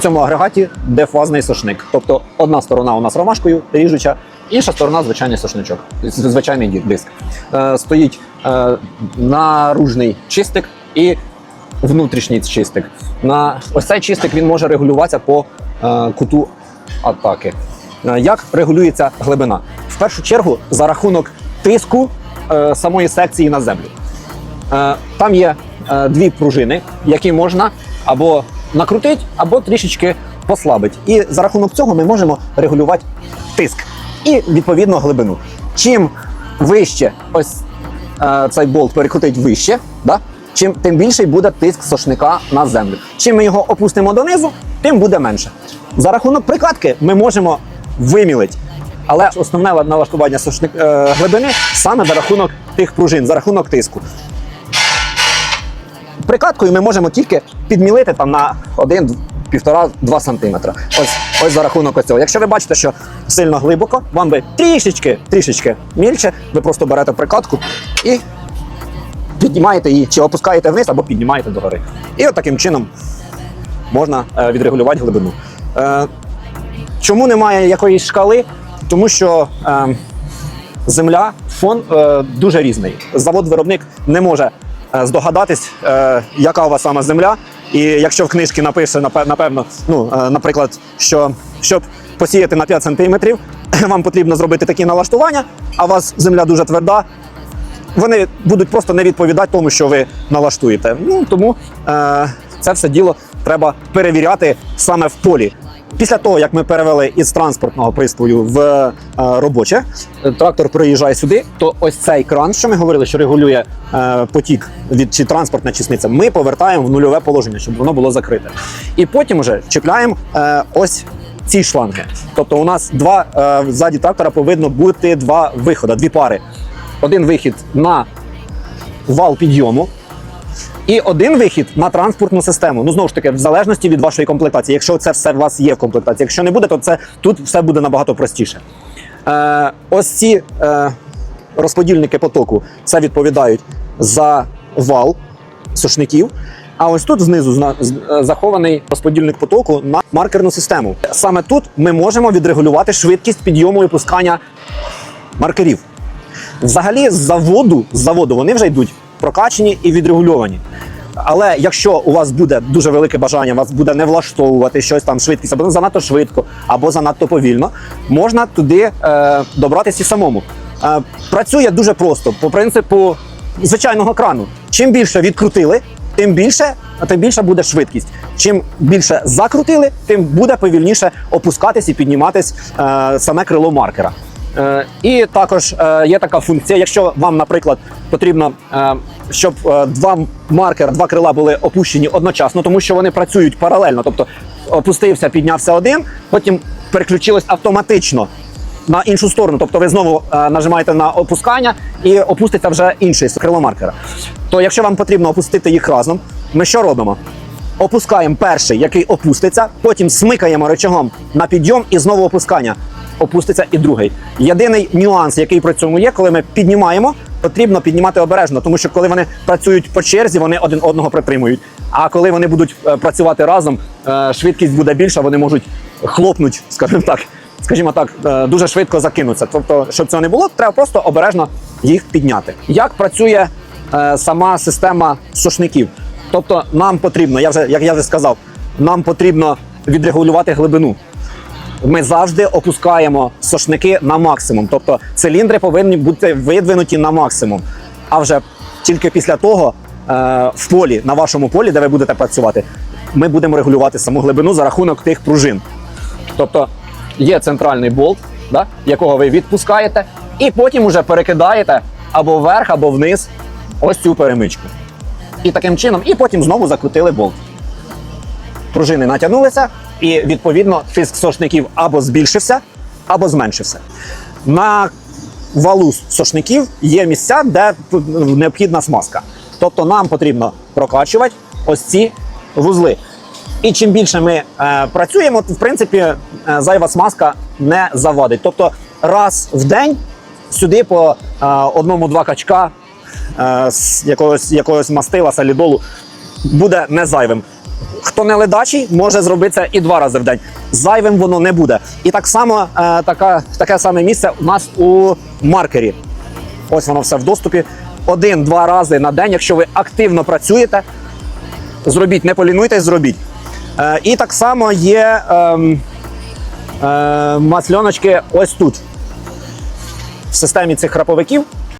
В цьому агрегаті дефазний сошник. Тобто одна сторона у нас ромашкою ріжуча, інша сторона звичайний сошничок, звичайний диск. Е, стоїть е, наружний чистик і внутрішній чистик. На ось цей чистик він може регулюватися по е, куту атаки. Як регулюється глибина? В першу чергу за рахунок тиску самої секції на землю. Там є дві пружини, які можна або накрутити, або трішечки послабити. І за рахунок цього ми можемо регулювати тиск і відповідно глибину. Чим вище ось е, цей болт перекрутить вище, да? чим тим більший буде тиск сошника на землю. Чим ми його опустимо донизу, тим буде менше. За рахунок прикладки ми можемо вимілити. Але основне налаштування сошник, е, глибини саме за рахунок тих пружин, за рахунок тиску. Прикладкою ми можемо тільки підмілити там на 1, 1,5-2 см. Ось, ось за рахунок ось цього. Якщо ви бачите, що сильно глибоко, вам би трішечки, трішечки мільче, ви просто берете прикладку і піднімаєте її, чи опускаєте вниз, або піднімаєте догори. І от таким чином можна е, відрегулювати глибину. Е, чому немає якоїсь шкали? Тому що е, земля, фон е, дуже різний. Завод-виробник не може здогадатись, е, яка у вас саме земля. І якщо в книжці напише, напе- напевно, ну, е, наприклад, що щоб посіяти на 5 см, вам потрібно зробити такі налаштування, а у вас земля дуже тверда, вони будуть просто не відповідати тому, що ви налаштуєте. Ну тому е, це все діло треба перевіряти саме в полі. Після того, як ми перевели із транспортного пристрою в е, робоче, трактор приїжджає сюди, то ось цей кран, що ми говорили, що регулює е, потік від чи транспортна чисниця, ми повертаємо в нульове положення, щоб воно було закрите. І потім вже чіпляємо е, ось ці шланги. Тобто у нас два ззаді трактора повинно бути два виходи, дві пари. Один вихід на вал підйому. І один вихід на транспортну систему. Ну знову ж таки, в залежності від вашої комплектації. Якщо це все у вас є в комплектації, якщо не буде, то це тут все буде набагато простіше. Е, ось ці е, розподільники потоку це відповідають за вал сушників. А ось тут знизу е, захований розподільник потоку на маркерну систему. Саме тут ми можемо відрегулювати швидкість підйому і опускання маркерів. Взагалі, з заводу, з заводу вони вже йдуть прокачені і відрегульовані. Але якщо у вас буде дуже велике бажання, вас буде не влаштовувати щось там швидкість, або занадто швидко, або занадто повільно, можна туди е, добратися самому. Е, працює дуже просто, по принципу звичайного крану. Чим більше відкрутили, тим більше, тим більше буде швидкість. Чим більше закрутили, тим буде повільніше опускатись і підніматись е, саме крило маркера. Е, і також е, є така функція, якщо вам, наприклад, потрібно, е, щоб два маркера, два крила були опущені одночасно, тому що вони працюють паралельно. Тобто опустився, піднявся один, потім переключилось автоматично на іншу сторону. Тобто ви знову нажимаєте на опускання і опуститься вже інший крило маркера. То якщо вам потрібно опустити їх разом, ми що робимо? Опускаємо перший, який опуститься, потім смикаємо рычагом на підйом і знову опускання. Опуститься і другий. Єдиний нюанс, який при цьому є, коли ми піднімаємо, потрібно піднімати обережно, тому що коли вони працюють по черзі, вони один одного притримують. А коли вони будуть е, працювати разом, е, швидкість буде більша, вони можуть хлопнути, скажімо так, скажімо так, е, дуже швидко закинуться. Тобто, щоб цього не було, треба просто обережно їх підняти. Як працює сама система сушників? Тобто, нам потрібно, я вже як я вже сказав, нам потрібно відрегулювати глибину. Ми завжди опускаємо сошники на максимум. Тобто циліндри повинні бути видвинуті на максимум. А вже тільки після того е, в полі, на вашому полі, де ви будете працювати, ми будемо регулювати саму глибину за рахунок тих пружин. Тобто є центральний болт, да, якого ви відпускаєте, і потім уже перекидаєте або вверх, або вниз ось цю перемичку. І таким чином, і потім знову закрутили болт. Пружини натягнулися, і відповідно тиск сошників або збільшився, або зменшився. На валу сошників є місця, де необхідна смазка. Тобто нам потрібно прокачувати ось ці вузли. І чим більше ми е, працюємо, в принципі е, зайва смазка не завадить. Тобто раз в день сюди по е, одному-два качка е, з якогось, якогось мастила, солідолу буде не зайвим. Хто не ледачий, може зробити це і два рази в день. Зайвим воно не буде. І так само е, така, таке саме місце у нас у маркері. Ось воно все в доступі. Один-два рази на день, якщо ви активно працюєте, зробіть, не полінуйтесь, зробіть. Е, і так само є ем, е, масльоночки ось тут. В системі цих храповиків